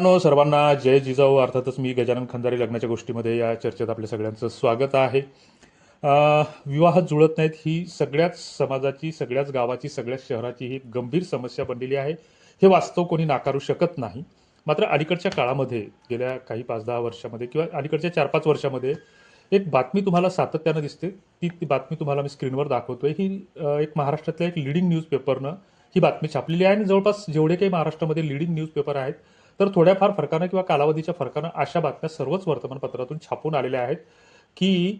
मित्रांनो सर्वांना जय जिजाऊ. अर्थातच मी गजानन खंदारे लग्नाच्या गोष्टीमध्ये या चर्चेत आपल्या सगळ्यांचं स्वागत आहे. विवाह जुळत नाहीत ही सगळ्याच समाजाची सगळ्याच गावाची सगळ्याच शहराची ही गंभीर समस्या बनलेली आहे. हे वास्तव कोणी नाकारू शकत नाही. मात्र अलीकडच्या काळामध्ये गेल्या काही पाच दहा वर्षामध्ये किंवा अलीकडच्या चार पाच वर्षामध्ये एक बातमी तुम्हाला सातत्यानं दिसते. ती ती बातमी तुम्हाला मी स्क्रीनवर दाखवतोय. ही एक महाराष्ट्रातल्या एक लिडिंग न्यूजपेपरनं ही बातमी छापलेली आहे आणि जवळपास जेवढे काही महाराष्ट्रामध्ये लिडिंग न्यूजपेपर आहेत तर थोड्याफार फरकानं किंवा कालावधीच्या फरकानं अशा बातम्या सर्वच वर्तमानपत्रातून छापून आलेल्या आहेत की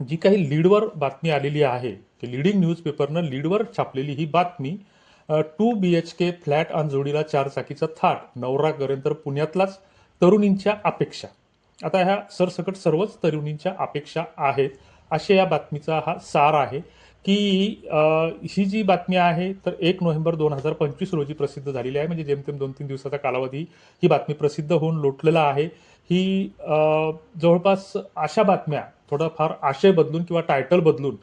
जी काही लीडवर बातमी आलेली आहे की लिडिंग न्यूजपेपरनं लीडवर छापलेली ही बातमी two B H K flat आणि जोडीला चार चाकीचा थाट नवरा करेन तर पुण्यातलाच तरुणींच्या अपेक्षा. आता ह्या सरसकट सर्वच तरुणींच्या अपेक्षा आहेत अशा या बातमीचा हा सार आहे. की ही जी बातमी आहे तर एक नोव्हेंबर दोन हजार पंचवीस रोजी प्रसिद्ध झालेली आहे. म्हणजे जेमतेम दोन तीन दिवसाचा कालावधी ही बातमी प्रसिद्ध होऊन लोटलेला आहे. ही जवळपास अशा बातम्या थोडंफार आशय बदलून किंवा टायटल बदलून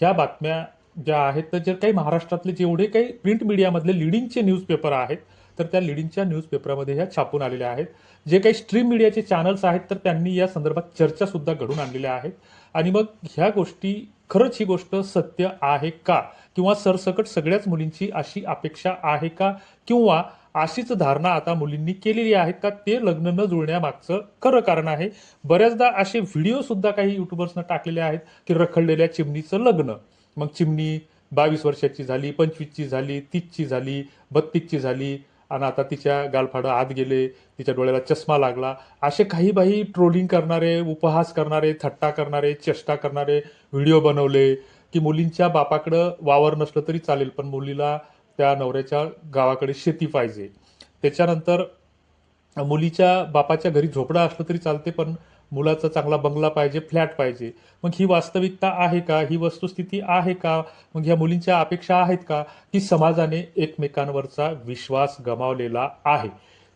ह्या बातम्या ज्या आहेत तर जे काही महाराष्ट्रातले जेवढे काही प्रिंट मीडियामधले लिडिंगचे न्यूजपेपर आहेत तर त्या लिडिंगच्या न्यूजपेपरमध्ये ह्या छापून आलेल्या आहेत. जे काही स्ट्रीम मीडियाचे चॅनल्स आहेत तर त्यांनी या संदर्भात चर्चा सुद्धा घडून आणलेल्या आहेत. आणि मग ह्या गोष्टी खरंच ही गोष्ट सत्य आहे का? किंवा सरसकट सगळ्याच मुलींची अशी अपेक्षा आहे का? किंवा अशीच धारणा आता मुलींनी केलेली आहे का? ते लग्न न जुळण्यामागचं खरं कारण आहे. बऱ्याचदा असे व्हिडिओ सुद्धा काही युट्यूबर्सनं टाकलेले आहेत की रखडलेल्या चिमणीचं लग्न. मग चिमणी बावीस वर्षाची झाली पंचवीसची झाली तीसची झाली बत्तीसची झाली आणि आता तिच्या गालफाडं आत गेले तिच्या डोळ्याला चष्मा लागला. असे काही बाई ट्रोलिंग करणारे उपहास करणारे थट्टा करणारे चेष्टा करणारे व्हिडिओ बनवले की मुलींच्या बापाकडं वावर नसलं तरी चालेल पण मुलीला त्या नवऱ्याच्या गावाकडे शेती पाहिजे. त्याच्यानंतर मुलीच्या बापाच्या घरी झोपडा असलं तरी चालते पण मुलाचा चांगला बंगला पाहिजे फ्लॅट पाहिजे. मग ही वास्तविकता आहे का? ही वस्तुस्थिती आहे का? मग ह्या मुलींच्या अपेक्षा आहेत का? की समाजाने एकमेकांवरचा विश्वास गमावलेला आहे.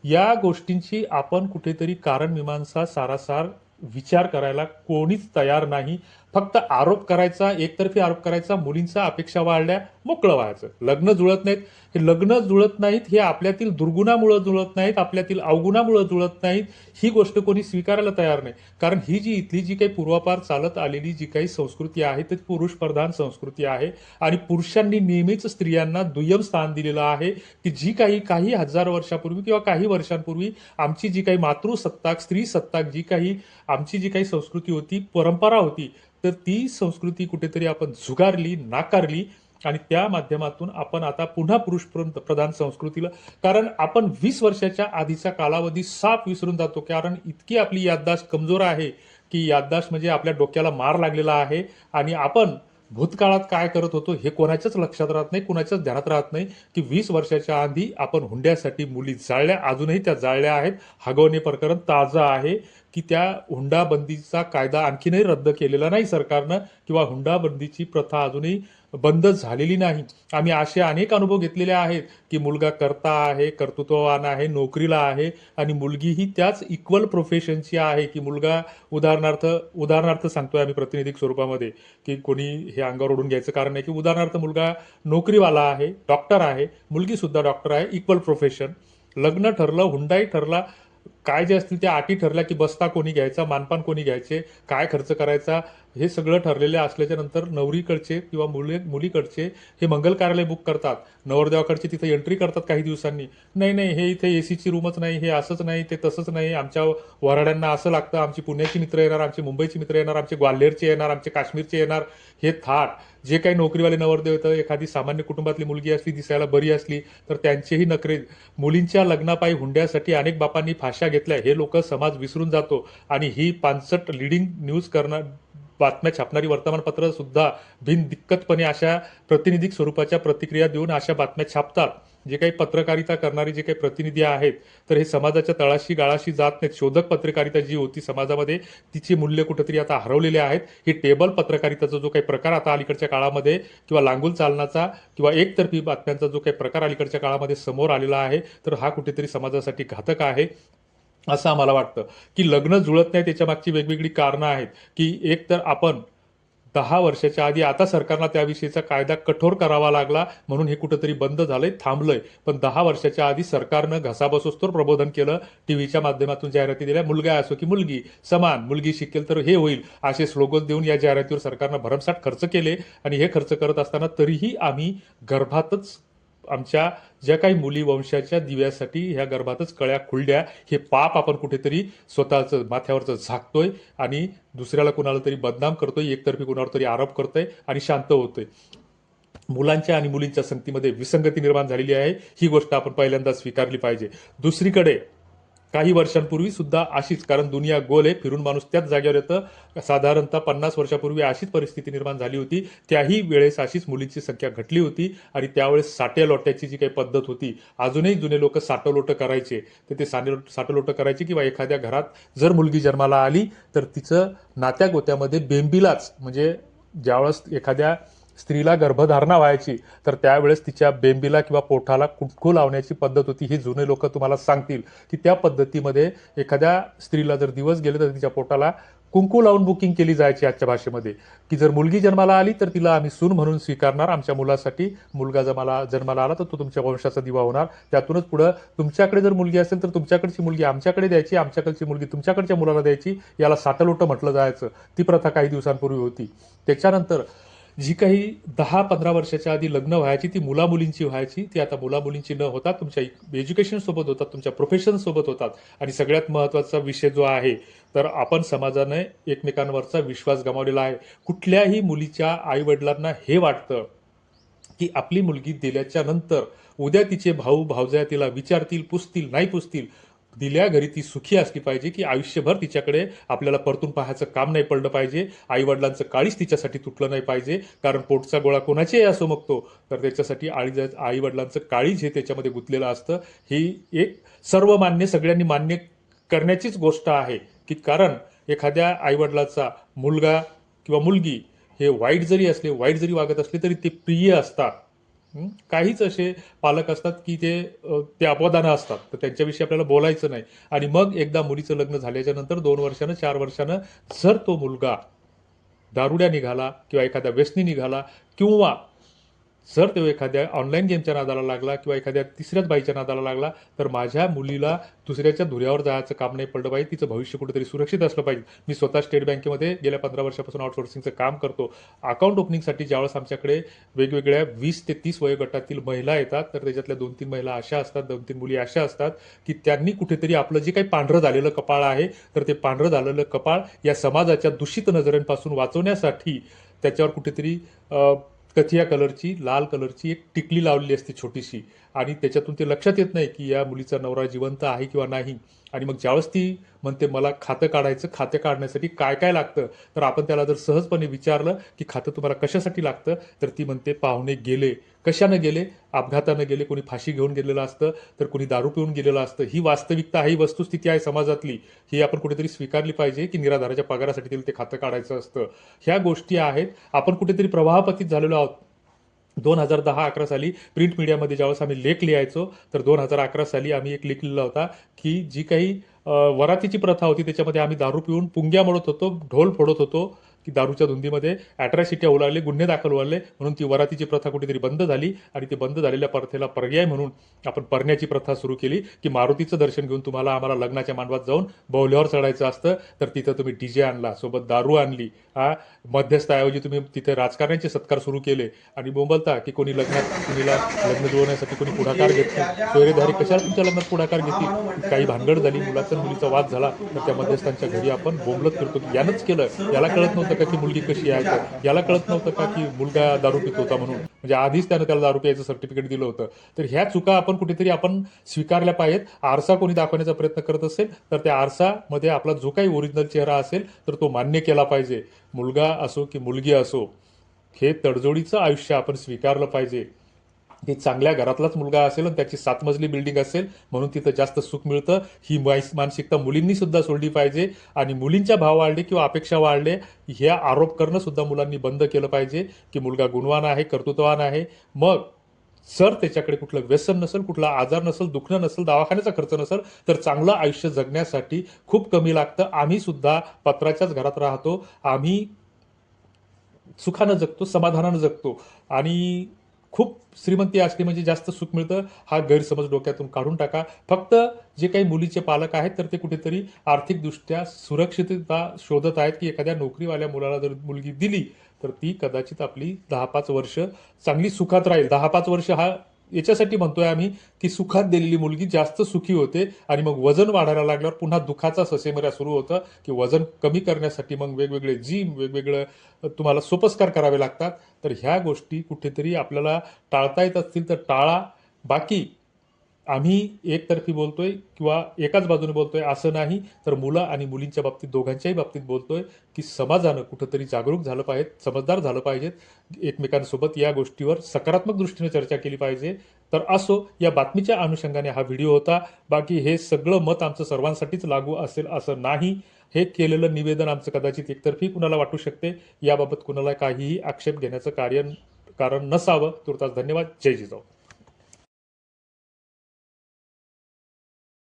या गोष्टींची आपण कुठेतरी कारण मीमांसा सारासार विचार करायला कोणीच तयार नाही. फक्त आरोप करायचा एकतर्फी आरोप करायचा मुलींचा अपेक्षा वाढल्या मोकळं व्हायचं. लग्न जुळत नाहीत. हे लग्न जुळत नाहीत हे आपल्यातील दुर्गुणामुळं जुळत नाहीत आपल्यातील अवगुणामुळं जुळत नाहीत ही गोष्ट कोणी स्वीकारायला तयार नाही. कारण ही जी इथली जी काही पूर्वापार चालत आलेली जी काही संस्कृती आहे ती पुरुष प्रधान संस्कृती आहे. आणि पुरुषांनी नेहमीच स्त्रियांना दुय्यम स्थान दिलेलं आहे की जी काही काही हजार वर्षापूर्वी किंवा काही वर्षांपूर्वी आमची जी काही मातृसत्ताक स्त्री सत्ताक जी काही आमची जी काही संस्कृती होती परंपरा होती तर ती संस्कृती कुठेतरी आपण झुगारली नाकारली आणि त्या माध्यमातून आपण आता पुन्हा पुरुष प्रधान संस्कृतीला. कारण आपण वीस वर्षाच्या आधीचा कालावधी साफ विसरून जातो. कारण इतकी आपली याददाश कमजोर आहे की याददाश म्हणजे आपल्या डोक्याला मार लागलेला आहे आणि आपण भूतकाळात काय करत होतो हे कोणाच्याच लक्षात राहत नाही कोणाच्याच ध्यानात राहत नाही की वीस वर्षाच्या आधी आपण हुंड्यासाठी मुली जाळल्या अजूनही त्या जाळल्या आहेत. हगवणे प्रकरण ताजं आहे. की त्या हुंडाबंदीचा कायदा आणखीनही रद्द केलेला नाही सरकारनं किंवा हुंडाबंदीची प्रथा अजूनही बंद झालेली नाही. आम्ही असे अनेक अनुभव घेतलेले आहेत की मुलगा करता आहे कर्तृत्ववान आहे नोकरीला आहे आणि मुलगी ही त्याच इक्वल प्रोफेशनची आहे की मुलगा उदाहरणार्थ उदाहरणार्थ सांगतोय आम्ही प्रातिनिधिक स्वरूपामध्ये की कोणी हे अंगावर ओढून घ्यायचं कारण आहे की उदाहरणार्थ मुलगा नोकरीवाला आहे डॉक्टर आहे मुलगीसुद्धा डॉक्टर आहे इक्वल प्रोफेशन लग्न ठरलं हुंडाई ठरला काय जे असतील त्या अटी ठरल्या की बस्ता कोणी घ्यायचा मानपान कोणी घ्यायचे काय खर्च करायचा हे सगळं ठरलेले असल्याच्या नंतर नवरीकडचे किंवा मुली मुलीकडचे हे मंगल कार्यालय बुक करतात. नवरदेवाकडचे तिथे एंट्री करतात काही दिवसांनी. नाही नाही हे इथे एसीची रूमच नाही हे असंच नाही ते तसंच नाही. आमच्या वराड्यांना असं लागतं आमची पुण्याची मित्र येणार आमचे मुंबईची मित्र येणार आमचे ग्वाल्हेरचे येणार आमचे काश्मीरचे येणार. हे थाट. जे काही नोकरीवाले नवरदेव होतं एखादी सामान्य कुटुंबातली मुलगी असली दिसायला बरी असली तर त्यांचेही नखरे मुलींच्या लग्नापायी हुंड्यासाठी अनेक बापांनी फाशा घेतल्या. हे लोक समाज विसरून जातो. आणि ही पानसट लिडिंग न्यूज करणार बातम्या छापणारी वर्तमानपत्र सुद्धा बिनदिक्कतपणे अशा प्रतिनिधिक स्वरूपाच्या प्रतिक्रिया देऊन अशा बातम्या छापतात. जे काही पत्रकारिता करणारे जे काही प्रतिनिधी आहेत तर हे समाजाच्या तळाशी गाळाशी जात नाहीत. शोधक पत्रकारिता जी होती समाजामध्ये तिची मूल्य कुठेतरी आता हरवलेले आहेत. ही टेबल पत्रकारिताचा जो काही प्रकार आता अलीकडच्या काळामध्ये किंवा लांगुल चालनाचा किंवा एकतर्फी बातम्यांचा जो काही प्रकार अलीकडच्या काळामध्ये समोर आलेला आहे तर हा कुठेतरी समाजासाठी घातक आहे असं आम्हाला वाटतं. की लग्न जुळत नाही त्याच्या मागची वेगवेगळी कारणं आहेत. की एक तर आपण दहा वर्षाच्या आधी आता सरकारला त्याविषयीचा कायदा कठोर करावा लागला म्हणून हे कुठंतरी बंद झालंय थांबलंय. पण दहा वर्षाच्या आधी सरकारनं घसाबसोस्तोर प्रबोधन केलं टीव्हीच्या माध्यमातून जाहिराती दिल्या मुलगा असो की मुलगी समान मुलगी शिकेल तर हे होईल असे स्लोगन देऊन या जाहिरातीवर सरकारनं भरमसाठ खर्च केले आणि हे खर्च करत असताना तरीही आम्ही गर्भातच आमच्या ज्या काही मुली वंशाच्या दिव्यासाठी ह्या गर्भातच कळ्या खुलड्या हे पाप आपण कुठेतरी स्वतःचं माथ्यावरचं झाकतोय आणि दुसऱ्याला कुणाला तरी बदनाम करतोय एकतर्फी कुणावर तरी आरोप करतोय आणि शांत होतोय. मुलांच्या आणि मुलींच्या संगतीमध्ये विसंगती निर्माण झालेली आहे. ही गोष्ट आपण पहिल्यांदा स्वीकारली पाहिजे. दुसरीकडे काही वर्षांपूर्वी सुद्धा अशीच कारण दुनिया गोल आहे फिरून माणूस त्याच जागेवर येतं. साधारणतः पन्नास वर्षापूर्वी अशीच परिस्थिती निर्माण झाली होती. त्याही वेळेस अशीच मुलींची संख्या घटली होती आणि त्यावेळेस साट्या लोट्याची जी काही पद्धत होती अजूनही जुने लोक साटलोटं करायचे. तर ते साने साटलोटं करायचे किंवा एखाद्या घरात जर मुलगी जन्माला आली तर तिचं नात्या गोत्यामध्ये बेंबीलाच म्हणजे ज्यावेळेस एखाद्या स्त्रीला गर्भधारणा व्हायची तर त्यावेळेस तिच्या बेंबीला किंवा पोठाला कुंकू लावण्याची पद्धत होती ही जुने लोक तुम्हाला सांगतील की त्या पद्धतीमध्ये एखाद्या स्त्रीला जर दिवस गेले तर तिच्या पोटाला कुंकू लावून बुकिंग केली जायची आजच्या भाषेमध्ये. की जर मुलगी जन्माला आली तर तिला आम्ही सून म्हणून स्वीकारणार आमच्या मुलासाठी मुलगा जमाला जन्माला आला तर तो तुमच्या वंशाचा दिवा होणार. त्यातूनच पुढं तुमच्याकडे जर मुलगी असेल तर तुमच्याकडची मुलगी आमच्याकडे द्यायची आमच्याकडची मुलगी तुमच्याकडच्या मुलाला द्यायची याला साटलोटं म्हटलं जायचं. ती प्रथा काही दिवसांपूर्वी होती. त्याच्यानंतर जी काही दहा पंधरा वर्षाच्या आधी लग्न व्हायची ती मुला मुलींची व्हायची ती आता मुला मुलींची न होता तुमच्या एज्युकेशन सोबत होतात तुमच्या प्रोफेशन सोबत होतात. आणि सगळ्यात महत्त्वाचा विषय जो आहे तर आपण समाजाने एकमेकांवरचा विश्वास गमावलेला आहे. कुठल्याही मुलीच्या आई वडिलांना हे वाटतं की आपली मुलगी दिल्याच्या नंतर उद्या तिचे भाऊ भावजया तिला विचारतील पुसतील नाही पुसतील दिल्या घरी ती सुखी असली पाहिजे की आयुष्यभर तिच्याकडे आपल्याला परतून पाहायचं काम नाही पडलं पाहिजे आई वडिलांचं काळीच तिच्यासाठी तुटलं नाही पाहिजे कारण पोटचा गोळा कोणाचेही असो मग तो तर त्याच्यासाठी आई आई वडिलांचं काळीज हे त्याच्यामध्ये गुंतलेलं असतं ही एक सर्वमान्य सगळ्यांनी मान्य करण्याचीच गोष्ट आहे. की कारण एखाद्या आईवडिलाचा मुलगा किंवा मुलगी हे वाईट जरी असले वाईट जरी वागत असले तरी ते प्रिय असतात. काहीच असे पालक असतात की ते ते अपवादानं असतात. तर त्यांच्याविषयी आपल्याला बोलायचं नाही. आणि मग एकदा मुलीचं लग्न झाल्याच्यानंतर दोन वर्षानं चार वर्षानं जर तो मुलगा दारुड्या निघाला किंवा एखाद्या व्यसनी निघाला किंवा जर तो एखाद्या ऑनलाईन गेमच्या नादाला लागला किंवा एखाद्या तिसऱ्याच बाईच्या नादाला लागला तर माझ्या मुलीला दुसऱ्याच्या धुऱ्यावर जायचं काम नाही पडलं पाहिजे. तिचं भविष्य कुठेतरी सुरक्षित असलं पाहिजे. मी स्वतः स्टेट बँकेमध्ये गेल्या पंधरा वर्षापासून आउटसोर्सिंगचं काम करतो. अकाउंट ओपनिंगसाठी ज्यावेळेस आमच्याकडे वेगवेगळ्या वीस ते तीस वयोगटातील महिला येतात तर त्याच्यातल्या दोन तीन महिला अशा असतात दोन तीन मुली अशा असतात की त्यांनी कुठेतरी आपलं जे काही पांढरं झालेलं कपाळ आहे तर ते पांढरं झालेलं कपाळ या समाजाच्या दूषित नजरेंपासून वाचवण्यासाठी त्याच्यावर कुठेतरी कथिया कलरची लाल कलरची एक टिकली लावलेली असते छोटीशी. आणि त्याच्यातून ते लक्षात येत नाही की या मुलीचा नवरा जिवंत आहे किंवा नाही. आणि मग ज्यावेळेस ती म्हणते मला खातं काढायचं खातं काढण्यासाठी काय काय लागतं? तर आपण त्याला जर सहजपणे विचारलं की खातं तुम्हाला कशासाठी लागतं तर ती म्हणते पाहुणे गेले. कशानं गेले? अपघातानं गेले कोणी फाशी घेऊन गेलेलं असतं तर कोणी दारू पिऊन गेलेलं असतं. ही वास्तविकता आहे ही वस्तुस्थिती आहे समाजातली. ही आपण कुठेतरी स्वीकारली पाहिजे की निराधाराच्या पगारासाठी ते खातं काढायचं असतं. ह्या गोष्टी आहेत. आपण कुठेतरी प्रवाहपतीत झालेलो आहोत. दोन हजार दहा अकरा साली प्रिंट मीडियामध्ये ज्यावेळेस आम्ही लेख लिहायचो तर दोन हजार अकरा साली आम्ही एक लेख लिहिला होता की जी काही वरातीची प्रथा होती त्याच्यामध्ये आम्ही दारू पिऊन पुंग्या मोडत होतो ढोल फोडत होतो की दारूच्या धुंदीमध्ये अॅट्रॅसिटी होऊ लागले गुन्हे दाखल होऊ लागले म्हणून ती वरातीची प्रथा कुठेतरी बंद झाली आणि ती बंद झालेल्या प्रथेला पर्याय म्हणून आपण परण्याची प्रथा सुरू केली की मारुतीचं दर्शन घेऊन तुम्हाला आम्हाला लग्नाच्या मांडवात जाऊन बौल्यावर चढायचं असतं. तर तिथं तुम्ही डीजे आणला सोबत दारू आणली हा? मध्यस्थाऐवजी तुम्ही तिथे राजकारण्याचे सत्कार सुरू केले आणि बोंबलता की कोणी लग्नात तुम्हीला लग्न जुळवण्यासाठी कोणी पुढाकार घेतला. सोयरेधारी कशाला तुमच्या लग्नात पुढाकार घेतली? काही भानगड झाली मुलाचा मुलीचा वाद झाला तर त्या मध्यस्थांच्या घरी आपण बोंबलत फिरतो की यानंच केलं याला कळत नव्हतं. का की मुलगी कशी आहे? याला कळत नव्हतं का की मुलगा दारू पित होता म्हणून? म्हणजे आधीच त्यानं त्याला दारू प्यायचं सर्टिफिकेट दिलं होतं. तर ह्या चुका आपण कुठेतरी आपण स्वीकारल्या पाहिजेत. आरसा कोणी दाखवण्याचा प्रयत्न करत असेल तर त्या आरसामध्ये आपला जो काही ओरिजिनल चेहरा असेल तर तो मान्य केला पाहिजे. मुलगा असो की मुलगी असो हे तडजोडीचं आयुष्य आपण स्वीकारलं पाहिजे. की चांगल्या घरातलाच मुलगा असेल आणि त्याची सात मजली बिल्डिंग असेल म्हणून तिथं जास्त सुख मिळतं. ही मानसिकता मुलींनी सुद्धा सोडली पाहिजे आणि मुलींच्या भाव वाढले किंवा अपेक्षा वाढले ह्या आरोप करणं सुद्धा मुलांनी बंद केलं पाहिजे की मुलगा गुणवान आहे कर्तृत्ववान आहे. मग जर त्याच्याकडे कुठलं व्यसन नसेल कुठला आजार नसेल दुखणं नसेल दवाखान्याचा खर्च नसेल तर चांगलं आयुष्य जगण्यासाठी खूप कमी लागतं. आम्ही सुद्धा पत्राच्याच घरात राहतो. आम्ही सुखानं जगतो समाधानानं जगतो. आणि खूप श्रीमंती असली म्हणजे जास्त सुख मिळतं. हा गैरसमज डोक्यातून काढून टाका. फक्त जे काही मुलीचे पालक आहेत तर ते कुठेतरी आर्थिकदृष्ट्या सुरक्षितता शोधत आहेत की एखाद्या नोकरीवाल्या मुलाला जर मुलगी दिली तर ती कदाचित आपली दहा पाच वर्ष चांगली सुखात राहील. दहा पाच वर्ष हा याच्यासाठी म्हणतोय आम्ही की सुखात दिलेली मुलगी जास्त सुखी होते आणि मग वजन वाढायला लागल्यावर पुन्हा दुखाचा ससेमऱ्या सुरू होतं की वजन कमी करण्यासाठी मग वेगवेगळे जिम वेगवेगळं तुम्हाला सोपस्कार करावे लागतात. तर ह्या गोष्टी कुठेतरी आपल्याला टाळता येत असतील तर टाळा. बाकी आम्ही एकतर्फी बोलतोय किंवा एकाच बाजूने बोलतोय असं नाही तर मुलं आणि मुलींच्या बाबतीत दोघांच्याही बाबतीत बोलतोय की समाजानं कुठंतरी जागरूक झालं पाहिजे समजदार झालं पाहिजेत. एकमेकांसोबत या गोष्टीवर सकारात्मक दृष्टीने चर्चा केली पाहिजे. तर असो या बातमीच्या अनुषंगाने हा व्हिडिओ होता. बाकी हे सगळं मत आमचं सर्वांसाठीच लागू असेल असं नाही. हे केलेलं निवेदन आमचं कदाचित एकतर्फी कुणाला वाटू शकते याबाबत कुणाला काहीही आक्षेप घेण्याचं कार्य कारण नसावं. तुर्तास धन्यवाद. जय जिजाऊ.